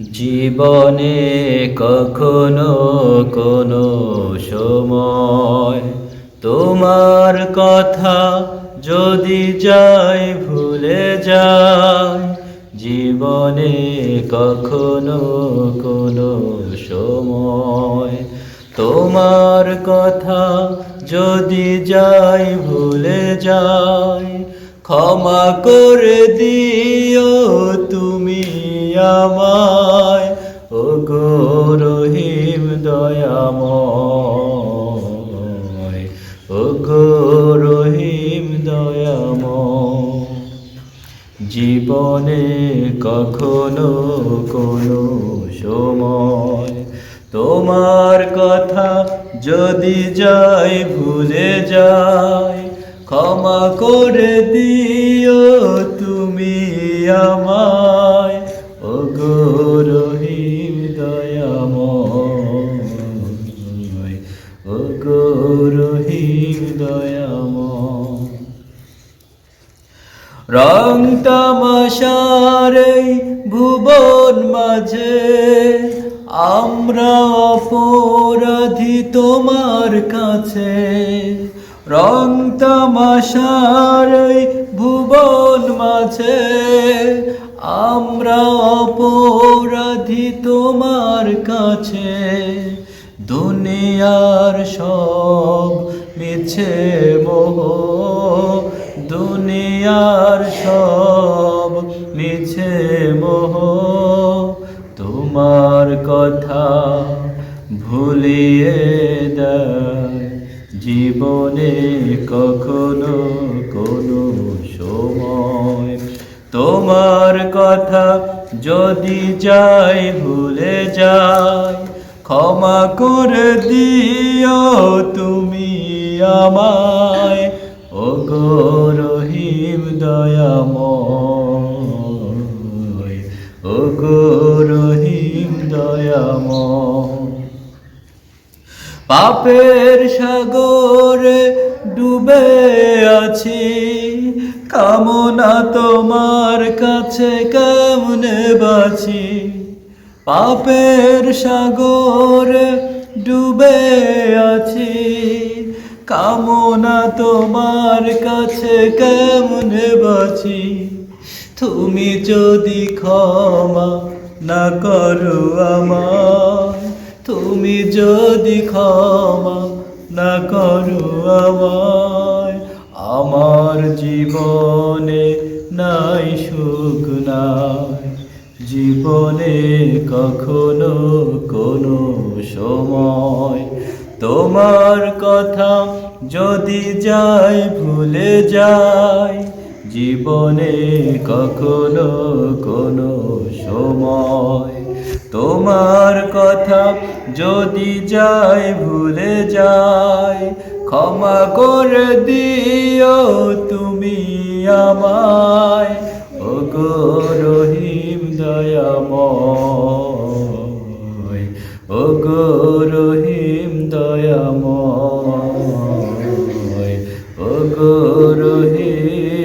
জীবনে কখনো কোনো সময় তোমার কথা যদি যাই ভুলে যায় জীবনে কখনো কোনো সময় তোমার কথা যদি যাই ভুলে যাই, ক্ষমা করে দিও আমায় ও গো রহিম দয়াময় ও গো রহিম দয়াময়। জীবনে কখনো কোনো সময় তোমার কথা যদি যাই ভুলে যাই, ক্ষমা করে দিও তুমি আমায়। রং তামাশার ভুবন মাঝে, আমরা অপরাধী তোমার কাছে। রং তামাশার ভুবন মাঝে, আমরা অপরাধী তোমার কাছে। দুনিয়ার সব মিছে মোহ। তোমার কথা ভুলিয়ে দেয়। জীবনে কখনো কোনো সময় তোমার কথা যদি যাই ভুলে যাই, ক্ষমা করে দিও তুমি আমায়। ও গো রহিম দয়াময় ও গো দয়াময় পাপের সাগরে ডুবে আছি। কামনা তোমার কাছে কেমনে বাছি পাপের সাগরে ডুবে আছি। কামনা তোমার কাছে কেমনে বাছি তুমি যদি ক্ষমা না করো আমার তুমি যদি ক্ষমা না করো আমায়, আমার জীবনে নাই সুখ নাই। জীবনে কখনো কোনো সময়। তোমার কথা যদি যাই, ভুলে যাই জীবনে কখনো কোনো সময় তোমার কথা যদি যাই ভুলে যাই ক্ষমা করে দিও তুমি আমায়। ও গো রহিম দয়াময় ও গো রহিম দয়াময় ও গো রহিম